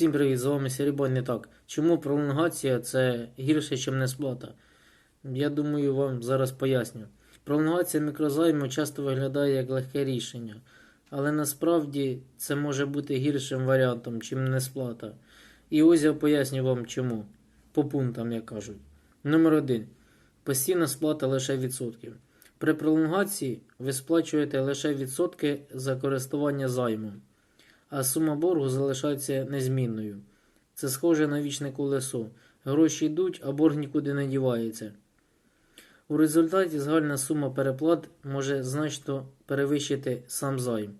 Всім привіт, з вами Серебонь не так. Чому пролонгація це гірше, ніж несплата? Я думаю, вам зараз поясню. Пролонгація мікрозайму часто виглядає як легке рішення, але насправді це може бути гіршим варіантом, чим несплата. І ось я поясню вам чому. По пунктам, як кажуть. Номер 1. Постійна сплата лише відсотків. При пролонгації ви сплачуєте лише відсотки за користування займом а сума боргу залишається незмінною. Це схоже на вічне колесо. Гроші йдуть, а борг нікуди не дівається. У результаті загальна сума переплат може значно перевищити сам займ.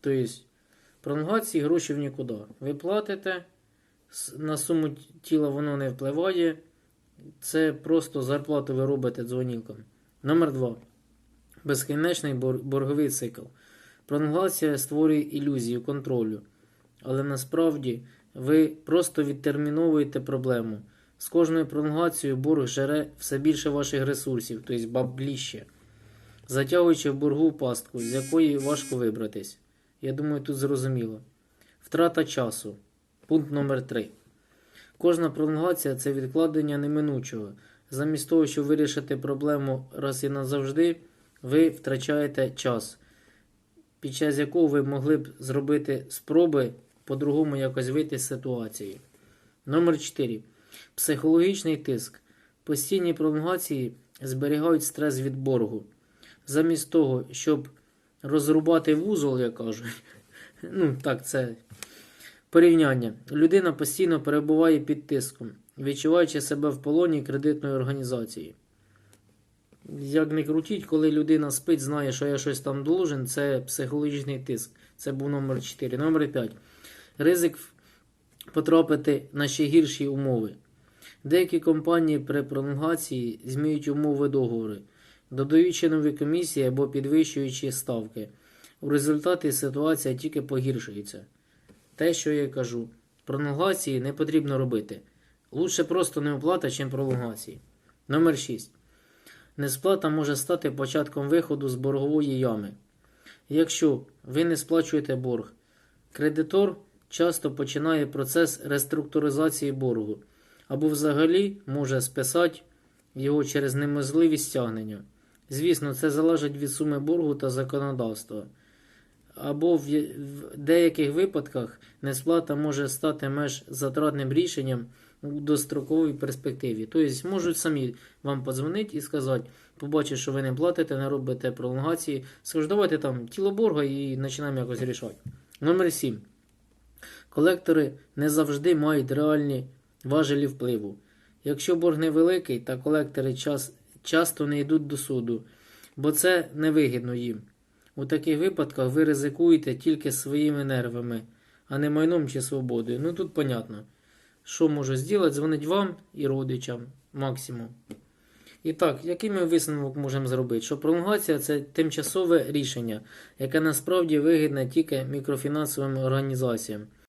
Тобто, пролонгації гроші в нікуди. Ви платите, на суму тіла воно не впливає. Це просто зарплату ви робите дзвонілком. Номер 2. Безкінечний борговий цикл. Пролонгація створює ілюзію контролю, але насправді ви просто відтерміновуєте проблему. З кожною пролонгацією борг жере все більше ваших ресурсів, тобто бабліще, затягуючи в боргу пастку, з якої важко вибратись. Я думаю, тут зрозуміло. Втрата часу. Пункт номер 3. Кожна пролонгація це відкладення неминучого. Замість того, щоб вирішити проблему раз і назавжди, ви втрачаєте час під час якого ви могли б зробити спроби по-другому якось вийти з ситуації. Номер 4. Психологічний тиск. Постійні пролонгації зберігають стрес від боргу. Замість того, щоб розрубати вузол, як кажуть, ну так, це порівняння. Людина постійно перебуває під тиском, відчуваючи себе в полоні кредитної організації. Як не крутіть, коли людина спить, знає, що я щось там должен, це психологічний тиск. Це був номер 4. Номер 5. Ризик потрапити на ще гірші умови. Деякі компанії при пролонгації змінюють умови договору, додаючи нові комісії або підвищуючи ставки. У результаті ситуація тільки погіршується. Те, що я кажу, пролонгації не потрібно робити. Лучше просто не оплата, чим пролонгації. Номер 6. Несплата може стати початком виходу з боргової ями. Якщо ви не сплачуєте борг, кредитор часто починає процес реструктуризації боргу або взагалі може списати його через неможливість стягнення. Звісно, це залежить від суми боргу та законодавства. Або в, деяких випадках несплата може стати меж затратним рішенням у достроковій перспективі. Тобто можуть самі вам подзвонити і сказати, побачиш, що ви не платите, не робите пролонгації, скажуть, давайте там тіло борга і починаємо якось рішати. Номер 7. Колектори не завжди мають реальні важелі впливу. Якщо борг невеликий, та колектори час, часто не йдуть до суду, бо це невигідно їм. У таких випадках ви ризикуєте тільки своїми нервами, а не майном чи свободою. Ну тут понятно. Що можу зробити? Дзвонить вам і родичам максимум. І так, який ми висновок можемо зробити? Що пролонгація це тимчасове рішення, яке насправді вигідне тільки мікрофінансовим організаціям.